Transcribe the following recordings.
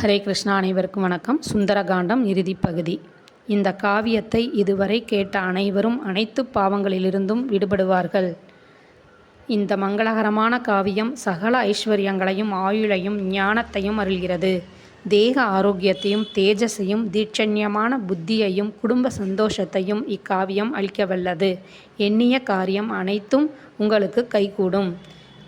ஹரே கிருஷ்ணா அனைவருக்கும் வணக்கம். சுந்தரகாண்டம் இறுதி பகுதி. இந்த காவியத்தை இதுவரை கேட்ட அனைவரும் அனைத்து பாவங்களிலிருந்தும் விடுபடுவார்கள். இந்த மங்களகரமான காவியம் சகல ஐஸ்வர்யங்களையும் ஆயுளையும் ஞானத்தையும் அருள்கிறது. தேக ஆரோக்கியத்தையும் தேஜஸையும் தீட்சண்யமான புத்தியையும் குடும்ப சந்தோஷத்தையும் இக்காவியம் அளிக்கவல்லது. எண்ணிய காரியம் அனைத்தும் உங்களுக்கு கைகூடும்.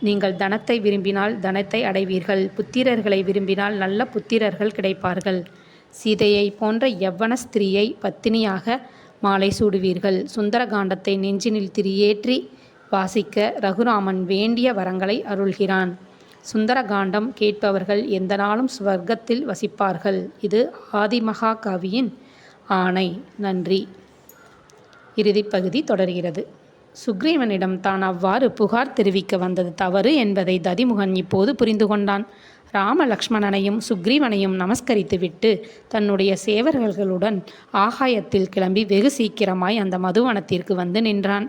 நீங்கள் தனத்தை விரும்பினால் தனத்தை அடைவீர்கள். புத்திரர்களை விரும்பினால் நல்ல புத்திரர்கள் கிடைப்பார்கள். சீதையை போன்ற எவ்வன ஸ்திரீயை பத்தினியாக மாலை சூடுவீர்கள். சுந்தரகாண்டத்தை நெஞ்சினில் திரியேற்றி வாசிக்க ரகுராமன் வேண்டிய வரங்களை அருள்கிறான். சுந்தரகாண்டம் கேட்பவர்கள் எந்த நாளும் ஸ்வர்க்கத்தில் வசிப்பார்கள். இது ஆதிமகா கவியின் ஆணை. நன்றி. இறுதிப்பகுதி தொடர்கிறது. சுக்ரீவனிடம் தான் அவ்வாறு புகார் தெரிவிக்க வந்தது தவறு என்பதை ததிமுகன் இப்போது புரிந்து கொண்டான். ராம லக்ஷ்மணனையும் சுக்ரீவனையும் நமஸ்கரித்துவிட்டு தன்னுடைய சேவர்களுடன் ஆகாயத்தில் கிளம்பி வெகு சீக்கிரமாய் அந்த மதுவனத்திற்கு வந்து நின்றான்.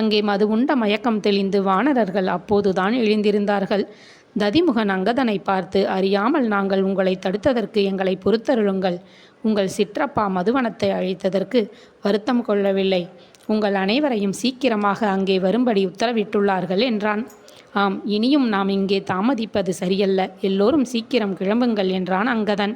அங்கே மது உண்ட மயக்கம் தெளிந்து வானரர்கள் அப்போதுதான் எழுந்திருந்தார்கள். ததிமுகன் அங்கதனை பார்த்து அறியாமல் நாங்கள் உங்களை தடுத்ததற்கு எங்களை பொறுத்தருளுங்கள். உங்கள் சிற்றப்பா மதுவனத்தை அழித்ததற்கு வருத்தம் கொள்ளவில்லை. உங்கள் அனைவரையும் சீக்கிரமாக அங்கே வரும்படி உத்தரவிட்டுள்ளார்கள் என்றான். ஆம் இனியும் நாம் இங்கே தாமதிப்பது சரியல்ல. எல்லோரும் சீக்கிரம் கிளம்புங்கள் என்றான் அங்கதன்.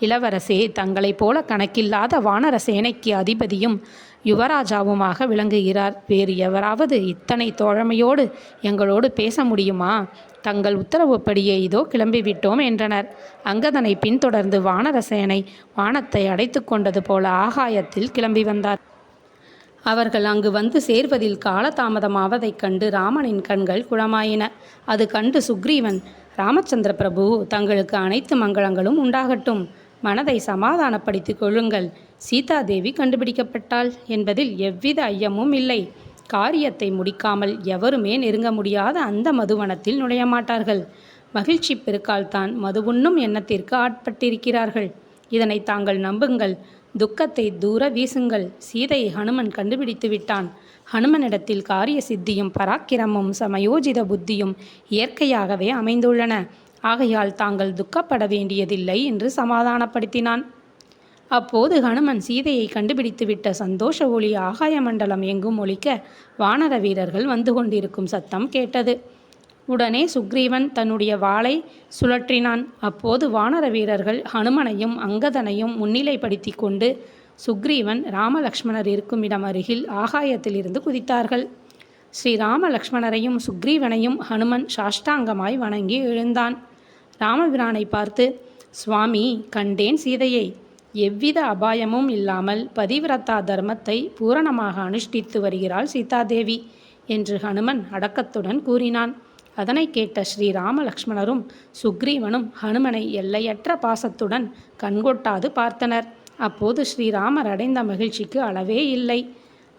இளவரசே தங்களைப் போல கணக்கில்லாத வானர சேனைக்கு அதிபதியும் யுவராஜாவுமாக விளங்குகிறார். வேறு எவராவது இத்தனை தோழமையோடு எங்களோடு பேச முடியுமா? தங்கள் உத்தரவுப்படியே இதோ கிளம்பிவிட்டோம் என்றனர். அங்கதனை பின்தொடர்ந்து வானரசேனை வானத்தை அடைத்து கொண்டது போல ஆகாயத்தில் கிளம்பி வந்தார். அவர்கள் அங்கு வந்து சேர்வதில் காலதாமதமாவதைக் கண்டு ராமனின் கண்கள் குளமாயின அது கண்டு சுக்ரீவன் ராமச்சந்திர பிரபு தங்களுக்கு அனைத்து மங்களங்களும் உண்டாகட்டும். மனதை சமாதானப்படுத்திக் கொள்ளுங்கள். சீதாதேவி கண்டுபிடிக்கப்பட்டாள் என்பதில் எவ்வித ஐயமும் இல்லை. காரியத்தை முடிக்காமல் எவருமே நெருங்க முடியாத அந்த மதுவனத்தில் நுழைய மாட்டார்கள் மகிழ்ச்சி பெருக்கால்தான் மதுவுண்ணும் எண்ணத்திற்கு ஆட்பட்டிருக்கிறார்கள். இதனை தாங்கள் நம்புங்கள். துக்கத்தை தூர வீசுங்கள். சீதையை ஹனுமன் கண்டுபிடித்து விட்டான். ஹனுமனிடத்தில் காரிய சித்தியும் பராக்கிரமும் சமயோஜித புத்தியும் இயற்கையாகவே அமைந்துள்ளன. ஆகையால் தாங்கள் துக்கப்பட வேண்டியதில்லை என்று சமாதானப்படுத்தினான். அப்போது ஹனுமன் சீதையை கண்டுபிடித்துவிட்ட சந்தோஷ ஒளி ஆகாய மண்டலம் எங்கும் ஒழிக்க வானர வீரர்கள் வந்து கொண்டிருக்கும் சத்தம் கேட்டது. உடனே சுக்ரீவன் தன்னுடைய வாளை சுழற்றினான். அப்போது வானர வீரர்கள் ஹனுமனையும் அங்கதனையும் முன்னிலைப்படுத்தி கொண்டு சுக்ரீவன் ராமலக்ஷ்மணர் இருக்கும் இடம் அருகில் ஆகாயத்திலிருந்து குதித்தார்கள். ஸ்ரீ ராமலக்ஷ்மணரையும் சுக்ரீவனையும் ஹனுமன் சாஷ்டாங்கமாய் வணங்கி எழுந்தான். ராமபிரானை பார்த்து சுவாமி கண்டேன் சீதையை. எவ்வித அபாயமும் இல்லாமல் பதிவிரத்தா தர்மத்தை பூரணமாக அனுஷ்டித்து வருகிறாள் சீதாதேவி என்று ஹனுமன் அடக்கத்துடன் கூறினான். அதனை கேட்ட ஸ்ரீராம லக்ஷ்மணரும் சுக்ரீவனும் ஹனுமனை எல்லையற்ற பாசத்துடன் கண்கொட்டாது பார்த்தனர். அப்போது ஸ்ரீராமர் அடைந்த மகிழ்ச்சிக்கு அளவே இல்லை.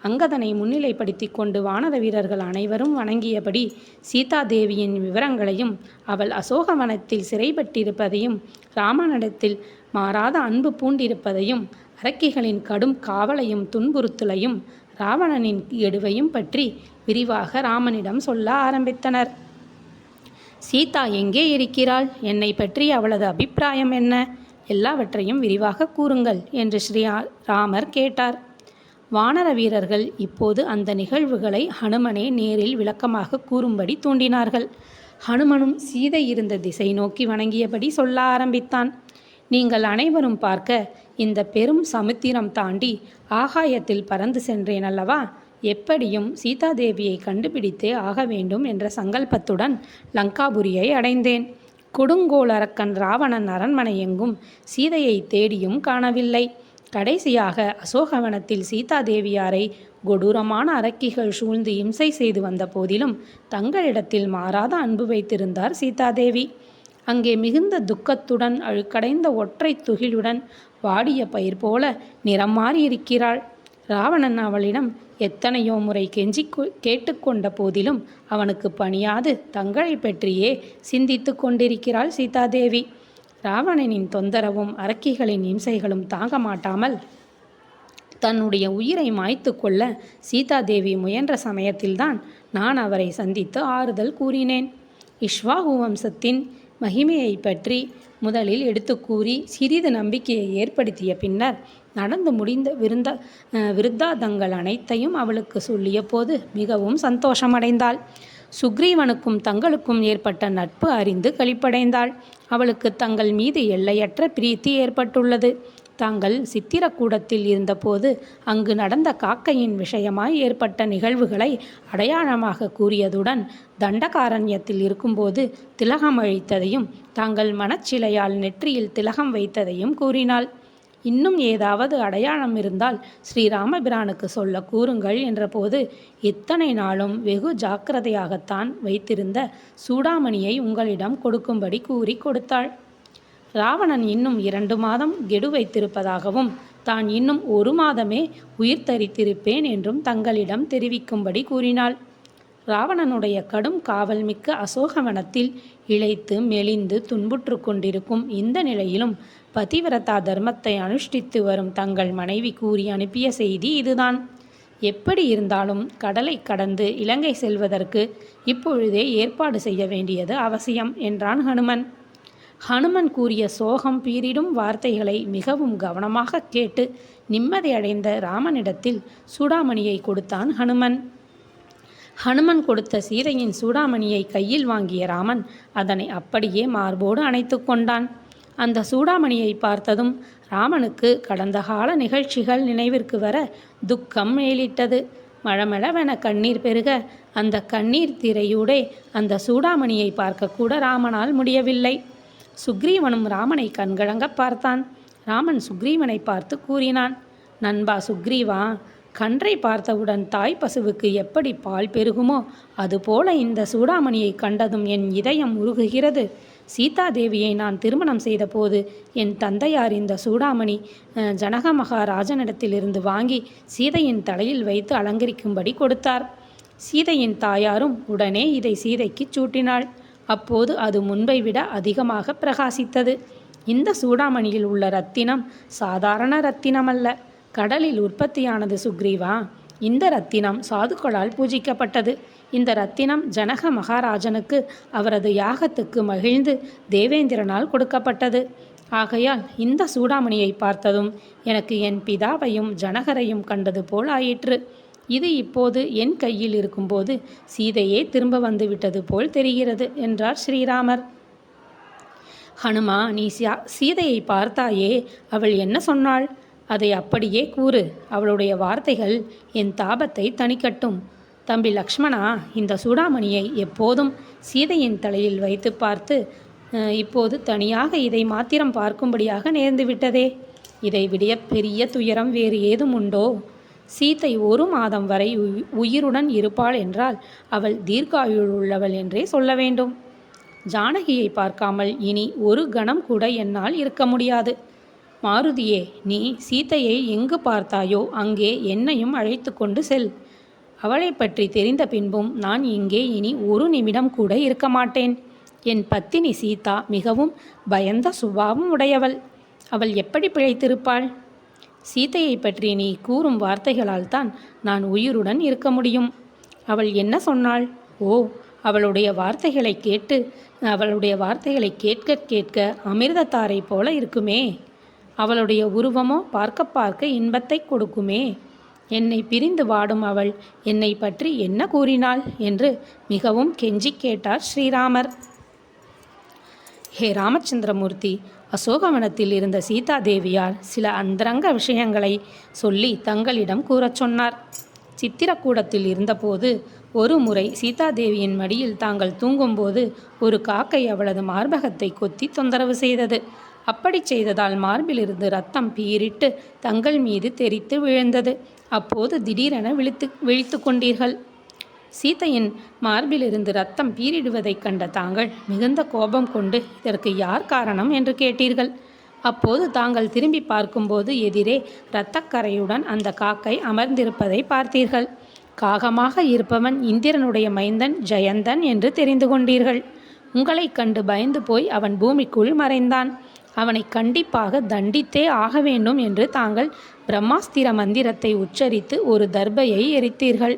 அங்கதனை முன்னிலைப்படுத்தி கொண்டு வானர வீரர்கள் அனைவரும் வணங்கியபடி சீதாதேவியின் விவரங்களையும் அவள் அசோகவனத்தில் சிறைப்பட்டிருப்பதையும் ராமனிடத்தில் மாறாத அன்பு பூண்டிருப்பதையும் அரக்கிகளின் கடும் காவலையும் துன்புறுத்தலையும் ராவணனின் எடுவையும் பற்றி விரிவாக ராமனிடம் சொல்ல ஆரம்பித்தனர். சீதா எங்கே இருக்கிறாள்? என்னை பற்றி அவளது அபிப்பிராயம் என்ன? எல்லாவற்றையும் விரிவாக கூறுங்கள் என்று ஸ்ரீ ராமர் கேட்டார். வானர வீரர்கள் இப்போது அந்த நிகழ்வுகளை ஹனுமனே நேரில் விளக்கமாக கூறும்படி தூண்டினார்கள். ஹனுமனும் சீதை இருந்த திசை நோக்கி வணங்கியபடி சொல்ல ஆரம்பித்தான். நீங்கள் அனைவரும் பார்க்க இந்த பெரும் சமுத்திரம் தாண்டி ஆகாயத்தில் பறந்து சென்றேன் அல்லவா? எப்படியும் சீதாதேவியை கண்டுபிடித்தே ஆக வேண்டும் என்ற சங்கல்பத்துடன் லங்காபுரியை அடைந்தேன். கொடுங்கோளரக்கன் ராவணன் அரண்மனை எங்கும் சீதையை தேடியும் காணவில்லை. கடைசியாக அசோகவனத்தில் சீதாதேவியாரை கொடூரமான அரக்கிகள் சூழ்ந்து இம்சை செய்து வந்த போதிலும் தங்களிடத்தில் மாறாத அன்பு வைத்திருந்தார் சீதாதேவி. அங்கே மிகுந்த துக்கத்துடன் அழுக்கடைந்த ஒற்றை துகிலுடன் வாடிய பயிர் போல நிறம் மாறியிருக்கிறாள். ராவணன் அவளிடம் எத்தனையோ முறை கெஞ்சி கேட்டுக்கொண்ட போதிலும் அவனுக்கு பணியாது தங்களை பற்றியே சிந்தித்து கொண்டிருக்கிறாள் சீதாதேவி. ராவணனின் தொந்தரவும் அரக்கிகளின் இம்சைகளும் தாங்க மாட்டாமல் தன்னுடைய உயிரை மாய்த்து கொள்ள சீதாதேவி முயன்ற சமயத்தில்தான் நான் அவரை சந்தித்து ஆறுதல் கூறினேன். இஷ்வாகு வம்சத்தின் மகிமையை பற்றி முதலில் எடுத்து கூறி சிறிது நம்பிக்கையை ஏற்படுத்திய பின்னர் நடந்து முடிந்த விருந்த விருத்தாதங்கள் அனைத்தையும் அவளுக்கு சொல்லிய போது மிகவும் சந்தோஷமடைந்தாள். சுக்ரீவனுக்கும் தங்களுக்கும் ஏற்பட்ட நட்பு அறிந்து களிப்படைந்தாள். அவளுக்கு தங்கள் மீது எல்லையற்ற பிரீத்தி ஏற்பட்டுள்ளது. தாங்கள் சித்திரக்கூடத்தில் இருந்தபோது அங்கு நடந்த காக்கையின் விஷயமாய் ஏற்பட்ட நிகழ்வுகளை அடையாளமாக கூறியதுடன் தண்டகாரண்யத்தில் இருக்கும்போது திலகம் அழித்ததையும் தாங்கள் மனச்சிலையால் நெற்றியில் திலகம் வைத்ததையும் கூறினாள். இன்னும் ஏதாவது அடையாளம் இருந்தால் ஸ்ரீராமபிரானுக்கு சொல்ல கூறுங்கள் என்றபோது இத்தனை நாளும் வெகு ஜாக்கிரதையாகத்தான் வைத்திருந்த சூடாமணியை உங்களிடம் கொடுக்கும்படி கூறி கொடுத்தாள். ராவணன் இன்னும் இரண்டு மாதம் கெடு வைத்திருப்பதாகவும் தான் இன்னும் ஒரு மாதமே உயிர் தரித்திருப்பேன் என்றும் தங்களிடம் தெரிவிக்கும்படி கூறினாள். ராவணனுடைய கடும் காவல் மிக்க அசோகவனத்தில் இழைத்து மெலிந்து துன்புற்று கொண்டிருக்கும் இந்த நிலையிலும் பதிவிரதா தர்மத்தை அனுஷ்டித்து வரும் தங்கள் மனைவி கூறி அனுப்பிய செய்தி இதுதான். எப்படி இருந்தாலும் கடலை கடந்து இலங்கை செல்வதற்கு இப்பொழுதே ஏற்பாடு செய்ய வேண்டியது அவசியம் என்றான் ஹனுமன். ஹனுமன் கூறிய சோகம் பீரிடும் வார்த்தைகளை மிகவும் கவனமாக கேட்டு நிம்மதியடைந்த ராமனிடத்தில் சூடாமணியை கொடுத்தான் ஹனுமன். ஹனுமன் கொடுத்த சீதையின் சூடாமணியை கையில் வாங்கிய ராமன் அதனை அப்படியே மார்போடு அணைத்து கொண்டான். அந்த சூடாமணியை பார்த்ததும் ராமனுக்கு கடந்த கால நிகழ்ச்சிகள் நினைவிற்கு வர துக்கம் மேலிட்டது. மழமளவென கண்ணீர் பெருக அந்த கண்ணீர் திரையூடே அந்த சூடாமணியை பார்க்கக்கூட ராமனால் முடியவில்லை. சுக்ரீவனும் ராமனை கண்கழங்க பார்த்தான். ராமன் சுக்ரீவனை பார்த்து கூறினான் நண்பா சுக்ரீவா கன்றை பார்த்தவுடன் தாய் பசுவுக்கு எப்படி பால் பெருகுமோ அதுபோல இந்த சூடாமணியை கண்டதும் என் இதயம் உருகுகிறது. சீதாதேவியை நான் திருமணம் செய்தபோது என் தந்தையார் இந்த சூடாமணி ஜனக மகாராஜனிடத்திலிருந்து வாங்கி சீதையின் தலையில் வைத்து அலங்கரிக்கும்படி கொடுத்தார். சீதையின் தாயாரும் உடனே இதை சீதைக்கு சூட்டினாள். அப்போது அது முன்பை விட அதிகமாக பிரகாசித்தது. இந்த சூடாமணியில் உள்ள ரத்தினம் சாதாரண ரத்தினம் அல்ல கடலில் உற்பத்தியானது சுக்ரீவா. இந்த ரத்தினம் சாதுக்களால் பூஜிக்கப்பட்டது. இந்த ரத்தினம் ஜனக மகாராஜனுக்கு அவரது யாகத்துக்கு மகிழ்ந்து தேவேந்திரனால் கொடுக்கப்பட்டது. ஆகையால் இந்த சூடாமணியை பார்த்ததும் எனக்கு என் பிதாவையும் ஜனகரையும் கண்டது போல் ஆயிற்று. இது இப்போது என் கையில் இருக்கும்போது சீதையே திரும்ப வந்துவிட்டது போல் தெரிகிறது என்றார் ஸ்ரீராமர். ஹனுமா நீ சீதையை பார்த்தாயே அவள் என்ன சொன்னாள்? அதை அப்படியே கூறு. அவளுடைய வார்த்தைகள் என் தாபத்தை தணிக்கட்டும். தம்பி லக்ஷ்மணா இந்த சூடாமணியை எப்போதும் சீதையின் தலையில் வைத்து பார்த்து இப்போது தனியாக இதை மாத்திரம் பார்க்கும்படியாக நேர்ந்து விட்டதே. இதை விட பெரிய துயரம் வேறு ஏதும் உண்டோ? சீத்தை ஒரு மாதம் வரை உயிருடன் இருப்பாள் என்றால் அவள் தீர்க்காயுள் உள்ளவள் என்றே சொல்ல வேண்டும். ஜானகியை பார்க்காமல் இனி ஒரு கணம் கூட என்னால் இருக்க முடியாது. மாருதியே நீ சீத்தையை எங்கு பார்த்தாயோ அங்கே என்னையும் அழைத்து கொண்டு செல். அவளை பற்றி தெரிந்த பின்பும் நான் இங்கே இனி ஒரு நிமிடம் கூட இருக்க மாட்டேன். என் பத்தினி சீதா மிகவும் பயந்த சுபாவம் உடையவள். அவள் எப்படி பிழைத்திருப்பாள்? சீதையை பற்றி நீ கூறும் வார்த்தைகளால் தான் நான் உயிருடன் இருக்க முடியும். அவள் என்ன சொன்னாள்? ஓ அவளுடைய வார்த்தைகளை கேட்டு அவளுடைய வார்த்தைகளை கேட்க கேட்க அமிர்தத்தாரை போல இருக்குமே. அவளுடைய உருவமோ பார்க்க பார்க்க இன்பத்தை கொடுக்குமே. என்னை பிரிந்து வாடும் அவள் என்னை பற்றி என்ன கூறினாள் என்று மிகவும் கெஞ்சி கேட்டார் ஸ்ரீராமர். ஹே ராமச்சந்திரமூர்த்தி அசோகவனத்தில் இருந்த சீதா தேவியார் சில அந்தரங்க விஷயங்களை சொல்லி தங்களிடம் கூறச் சொன்னார். சித்திரக்கூடத்தில் இருந்தபோது ஒரு முறை சீதாதேவியின் மடியில் தாங்கள் தூங்கும்போது ஒரு காக்கை அவளது மார்பகத்தை கொத்தி தொந்தரவு செய்தது. அப்படி செய்ததால் மார்பிலிருந்து ரத்தம் பீரிட்டு தங்கள் மீது தெரித்து விழுந்தது. அப்போது திடீரென விழித்து விழித்து கொண்டீர்கள். சீதையின் மார்பிலிருந்து ரத்தம் பீரிடுவதைக் கண்ட தாங்கள் மிகுந்த கோபம் கொண்டு இதற்கு யார் காரணம் என்று கேட்டீர்கள். அப்போது தாங்கள் திரும்பி பார்க்கும்போது எதிரே இரத்தக்கரையுடன் அந்த காக்கை அமர்ந்திருப்பதை பார்த்தீர்கள். காகமாக இருப்பவன் இந்திரனுடைய மைந்தன் ஜெயந்தன் என்று தெரிந்து கொண்டீர்கள். உங்களைக் கண்டு பயந்து போய் அவன் பூமிக்குள் மறைந்தான். அவனை கண்டிப்பாக தண்டித்தே ஆக வேண்டும் என்று தாங்கள் பிரம்மாஸ்திர மந்திரத்தை உச்சரித்து ஒரு தர்பையை எரித்தீர்கள்.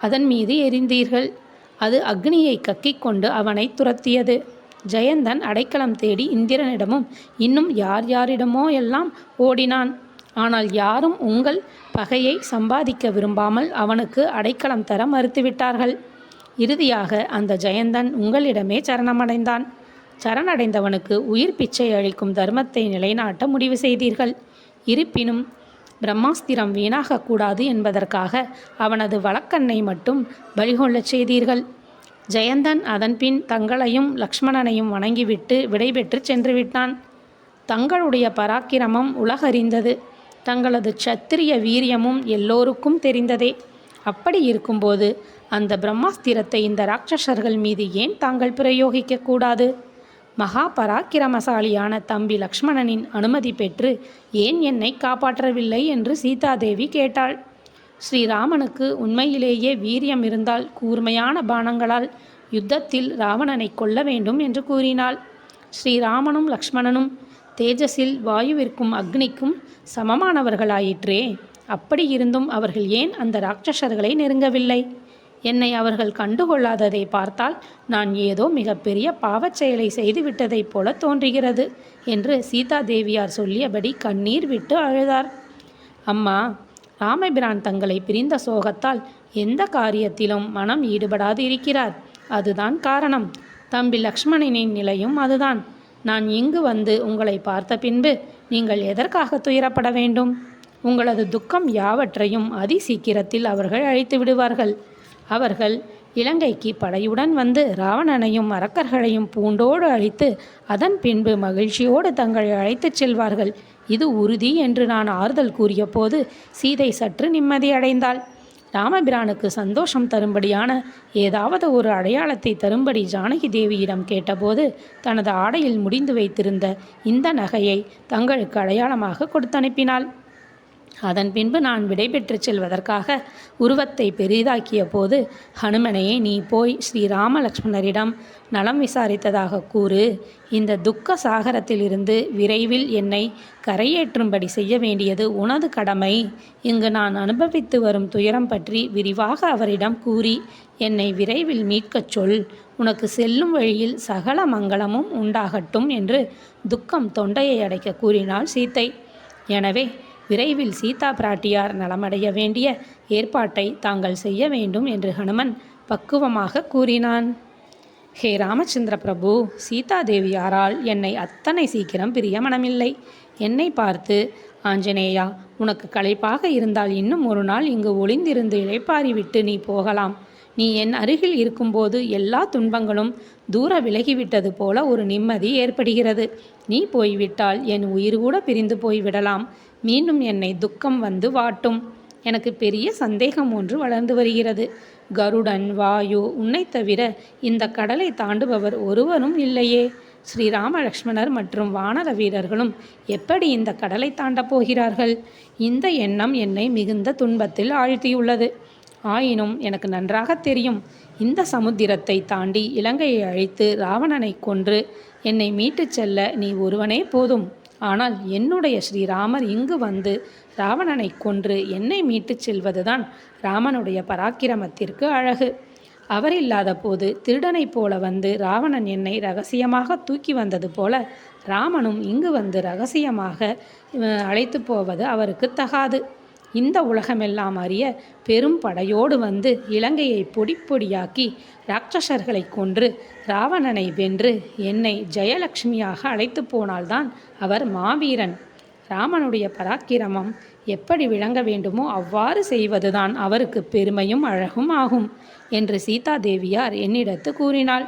அதன் மீது எரிந்தீர்கள். அது அக்னியை கக்கிக்கொண்டு அவனை துரத்தியது. ஜெயந்தன் அடைக்கலம் தேடி இந்திரனிடமும் இன்னும் யார் யாரிடமோ எல்லாம் ஓடினான். ஆனால் யாரும் உங்கள் பகையை சம்பாதிக்க விரும்பாமல் அவனுக்கு அடைக்கலம் தர மறுத்துவிட்டார்கள். இறுதியாக அந்த ஜெயந்தன் உங்களிடமே சரணமடைந்தான். சரணடைந்தவனுக்கு உயிர் பிச்சை அளிக்கும் தர்மத்தை நிலைநாட்ட முடிவு செய்தீர்கள். இருப்பினும் பிரம்மாஸ்திரம் வீணாகக்கூடாது என்பதற்காக அவனது வழக்கண்ணை மட்டும் பலிகொள்ளச் செய்தீர்கள். ஜெயந்தன் அதன்பின் தங்களையும் லக்ஷ்மணனையும் வணங்கிவிட்டு விடைபெற்று சென்றுவிட்டான். தங்களுடைய பராக்கிரமம் உலகறிந்தது. தங்களது சத்திரிய வீரியமும் எல்லோருக்கும் தெரிந்ததே. அப்படி இருக்கும்போது அந்த பிரம்மாஸ்திரத்தை இந்த ராட்சசர்கள் மீது ஏன் தாங்கள் பிரயோகிக்கக்கூடாது மகா பராக்கிரமசாலியான தம்பி லக்ஷ்மணனின் அனுமதி பெற்று ஏன் என்னை காப்பாற்றவில்லை என்று சீதாதேவி கேட்டாள். ஸ்ரீராமனுக்கு உண்மையிலேயே வீரியம் இருந்தால் கூர்மையான பானங்களால் யுத்தத்தில் ராவணனை கொல்ல வேண்டும் என்று கூறினாள். ஸ்ரீராமனும் லக்ஷ்மணனும் தேஜஸில் வாயுவிற்கும் அக்னிக்கும் சமமானவர்களாயிற்றே அப்படி இருந்தும் அவர்கள் ஏன் அந்த ராட்சசர்களை நெருங்கவில்லை? என்னை அவர்கள் கண்டுகொள்ளாததை பார்த்தால் நான் ஏதோ மிகப்பெரிய பாவச் செயலை செய்துவிட்டதைப் போல தோன்றுகிறது என்று சீதா தேவியார் சொல்லியபடி கண்ணீர் விட்டு அழுதார். அம்மா ராமபிரான் தங்களை பிரிந்த சோகத்தால் எந்த காரியத்திலும் மனம் ஈடுபடாது இருக்கிறார் அதுதான் காரணம். தம்பி லக்ஷ்மணனின் நிலையும் அதுதான். நான் இங்கு வந்து உங்களை பார்த்த பின்பு நீங்கள் எதற்காக துயரப்பட வேண்டும்? உங்களது துக்கம் யாவற்றையும் அதி சீக்கிரத்தில் அவர்கள் அழித்து விடுவார்கள் அவர்கள் இலங்கைக்கு படையுடன் வந்து ராவணனையும் அரக்கர்களையும் பூண்டோடு அழித்து அதன் பின்பு மகிழ்ச்சியோடு தங்களை அழைத்துச் செல்வார்கள். இது உறுதி என்று நான் ஆறுதல் கூறிய போது சீதை சற்று நிம்மதியடைந்தாள் ராமபிரானுக்கு சந்தோஷம் தரும்படியான ஏதாவது ஒரு அடையாளத்தை தரும்படி ஜானகி தேவியிடம் கேட்டபோது தனது ஆடையில் முடிந்து வைத்திருந்த இந்த நகையை தங்களுக்கு அடையாளமாக கொடுத்தனுப்பினாள். அதன் பின்பு நான் விடைபெற்றுச் செல்வதற்காக உருவத்தை பெரிதாக்கிய போது ஹனுமனையே நீ போய் ஸ்ரீராமலக்ஷ்மணரிடம் நலம் விசாரித்ததாக கூறு. இந்த துக்க சாகரத்திலிருந்து விரைவில் என்னை கரையேற்றும்படி செய்ய வேண்டியது உனது கடமை. இங்கு நான் அனுபவித்து வரும் துயரம் பற்றி விரிவாக அவரிடம் கூறி என்னை விரைவில் மீட்கச் சொல். உனக்கு செல்லும் வழியில் சகல மங்களமும் உண்டாகட்டும் என்று துக்கம் தொண்டையை அடைக்க கூறினாள் சீத்தை. எனவே விரைவில் சீதா பிராட்டியார் நலமடைய வேண்டிய ஏற்பாட்டை தாங்கள் செய்ய வேண்டும் என்று ஹனுமன் பக்குவமாக கூறினான். ஹே ராமச்சந்திர பிரபு சீதாதேவியாரால் என்னை அத்தனை சீக்கிரம் பிரிய மனமில்லை. என்னை பார்த்து ஆஞ்சநேயா உனக்கு களைப்பாக இருந்தால் இன்னும் ஒரு நாள் இங்கு ஒளிந்திருந்து இழைப்பாரி விட்டு நீ போகலாம். நீ என் அருகில் இருக்கும்போது எல்லா துன்பங்களும் தூர விலகிவிட்டது போல ஒரு நிம்மதி ஏற்படுகிறது. நீ போய்விட்டால் என் உயிர் கூட பிரிந்து போய்விடலாம். மீண்டும் என்னை துக்கம் வந்து வாட்டும். எனக்கு பெரிய சந்தேகம் ஒன்று வளர்ந்து வருகிறது. கருடன் வாயு உன்னை தவிர இந்த கடலை தாண்டுபவர் ஒருவரும் இல்லையே. ஸ்ரீராம லக்ஷ்மணர் மற்றும் வானர வீரர்களும் எப்படி இந்த கடலை தாண்டப் போகிறார்கள்? இந்த எண்ணம் என்னை மிகுந்த துன்பத்தில் ஆழ்த்தியுள்ளது. ஆயினும் எனக்கு நன்றாக தெரியும் இந்த சமுத்திரத்தை தாண்டி இலங்கையை அழைத்து ராவணனை கொன்று என்னை மீட்டுச் செல்ல நீ ஒருவனே போதும். ஆனால் என்னுடைய ஸ்ரீராமர் இங்கு வந்து ராவணனை கொன்று என்னை மீட்டுச் செல்வதுதான் ராமனுடைய பராக்கிரமத்திற்கு அழகு. அவர் இல்லாத போது திருடனைப் போல வந்து ராவணன் என்னை ரகசியமாக தூக்கி வந்தது போல ராமனும் இங்கு வந்து ரகசியமாக அழைத்து போவது அவருக்கு தகாது. இந்த உலகமெல்லாம் அறிய பெரும் படையோடு வந்து இலங்கையை பொடி பொடியாக்கி ராட்சசர்களை கொன்று ராவணனை வென்று என்னை ஜெயலட்சுமியாக அழைத்து போனால்தான் அவர் மாவீரன். ராமனுடைய பராக்கிரமம் எப்படி விளங்க வேண்டுமோ அவ்வாறு செய்வதுதான் அவருக்கு பெருமையும் அழகும் ஆகும் என்று சீதா தேவியார் என்னிடத்து கூறினாள்.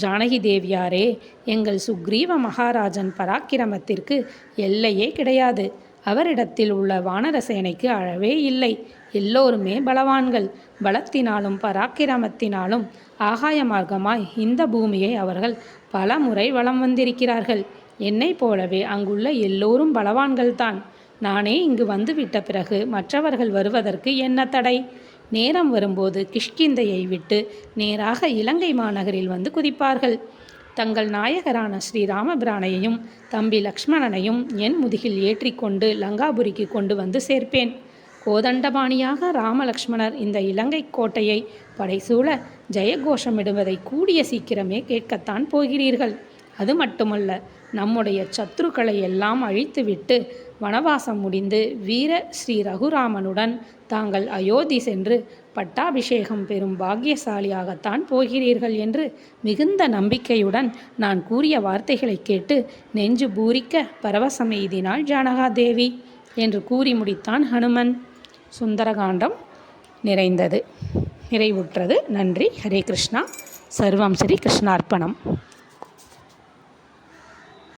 ஜானகி தேவியாரே எங்கள் சுக்ரீவ மகாராஜன் பராக்கிரமத்திற்கு எல்லையே கிடையாது. அவரிடத்தில் உள்ள வானர சேனைக்கு அழவே இல்லை. எல்லோருமே பலவான்கள். பலத்தினாலும் பராக்கிரமத்தினாலும் ஆகாய மார்க்கமாய் இந்த பூமியை அவர்கள் பல முறை வலம் வந்திருக்கிறார்கள். என்னைப் போலவே அங்குள்ள எல்லோரும் பலவான்கள்தான். நானே இங்கு வந்துவிட்ட பிறகு மற்றவர்கள் வருவதற்கு என்ன தடை? நேரம் வரும்போது கிஷ்கிந்தையை விட்டு நேராக இலங்கை மாநகரில் வந்து குதிப்பார்கள். தங்கள் நாயகரான ஸ்ரீராமபிரானையும் தம்பி லக்ஷ்மணனையும் என் முதுகில் ஏற்றிக்கொண்டு லங்காபுரிக்கு கொண்டு வந்து சேர்ப்பேன். கோதண்டபாணியாக ராமலக்ஷ்மணர் இந்த இலங்கை கோட்டையை படைசூழ ஜெயகோஷமிடுவதை கூடிய சீக்கிரமே கேட்கத்தான் போகிறீர்கள். அது மட்டுமல்ல நம்முடைய சத்ருக்களை எல்லாம் அழித்துவிட்டு வனவாசம் முடிந்து வீர ஸ்ரீ ரகுராமனுடன் தாங்கள் அயோத்தி சென்று பட்டாபிஷேகம் பெறும் பாக்கியசாலியாகத்தான் போகிறீர்கள் என்று மிகுந்த நம்பிக்கையுடன் நான் கூறிய வார்த்தைகளை கேட்டு நெஞ்சு பூரிக்க பரவசம் எய்தினாள் ஜானகாதேவி என்று கூறி முடித்தான் ஹனுமன். சுந்தரகாண்டம் நிறைந்தது. நிறைவுற்றது. நன்றி. ஹரே கிருஷ்ணா. சர்வம் ஸ்ரீ கிருஷ்ணார்ப்பணம்.